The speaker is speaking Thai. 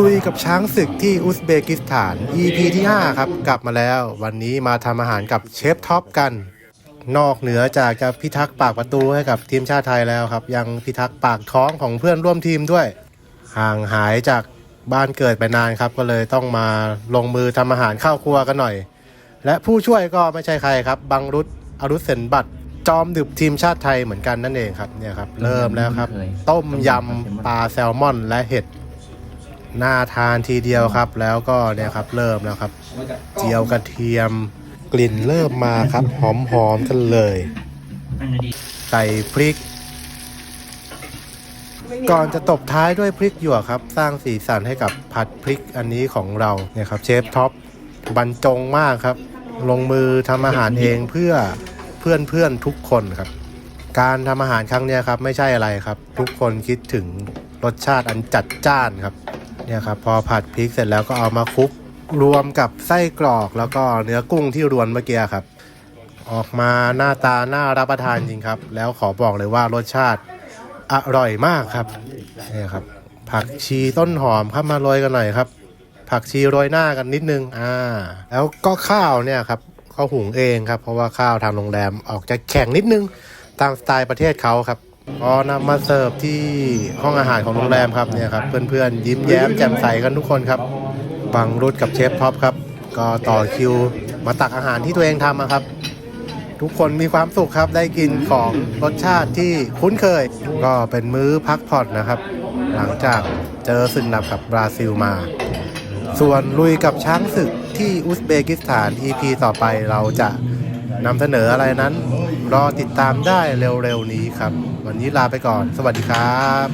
ลุยกับช้างศึกที่อุซเบกิสถาน EP ที่ 5 ครับ กลับมาแล้ว วันนี้มาทำอาหารกับเชฟท็อปกัน นอกเหนือจากจะพิทักษ์ปากประตูให้กับทีมชาติไทยแล้วครับ ยังพิทักษ์ปากท้องของเพื่อนร่วมทีมด้วย ห่างหายจากบ้านเกิดไปนานครับ ก็เลยต้องมาลงมือทำอาหารข้าวครัวกันหน่อย และผู้ช่วยก็ไม่ใช่ใครครับ บังรุตอรุษเซนบัตรจอมดึบทีมชาติไทยเหมือนกันนั่นเองครับเนี่ยครับ เริ่มแล้วครับ ต้มยำปลาแซลมอนและเห็ด น่าทานทีเดียวครับ แล้วก็เนี่ยครับเริ่มแล้วครับ เจียวกระเทียมกลิ่นเริ่มมาครับ หอมๆกันเลย ใส่พริก ก่อนจะตบท้ายด้วยพริกหยวกครับ สร้างสีสันให้กับผัดพริกอันนี้ของเราเนี่ยครับเชฟท็อปบรรจงมากครับ ลงมือทำอาหารเองเพื่อเพื่อนเพื่อนๆทุกคนครับ การทำอาหารครั้งนี้ครับไม่ใช่อะไรครับ ทุกคนคิดถึงรสชาติอันจัดจ้านครับ เนี่ยครับพอผัดพริกเสร็จแล้วก็เอามาคลุกรวมกับไส้กรอกแล้วก็เนื้อกุ้งที่รวนเมื่อกี้ครับ ออกมาหน้าตาน่ารับประทานจริงครับ แล้วขอบอกเลยว่ารสชาติอร่อยมากครับนี่ครับ ผักชีต้นหอมครับมาโรยกันหน่อยครับ ผักชีโรยหน้ากันนิดนึงอ่า แล้วก็ข้าวเนี่ยครับเขาหุงเองครับ เพราะว่าข้าวทางโรงแรมออกจะแข็งนิดนึงตามสไตล์ประเทศเขาครับ พอนำมาเสิร์ฟที่ห้องอาหารของโรงแรมครับเนี่ยครับเพื่อนๆยิ้มแย้มแจ่มใสกันทุกคนครับบังรุดกับเชฟท็อปครับ ก็ต่อคิวมาตักอาหารที่ตัวเองทำครับ ทุกคนมีความสุขครับได้กินของรสชาติที่คุ้นเคย ก็เป็นมื้อพักผ่อนนะครับ หลังจากเจอศึกหนักกับบราซิลมา ส่วนลุยกับช้างศึกที่อุซเบกิสถาน EP ต่อไปเราจะนำเสนออะไรนั้น รอติดตามได้เร็วๆนี้ครับ วันนี้ลาไปก่อน สวัสดีครับ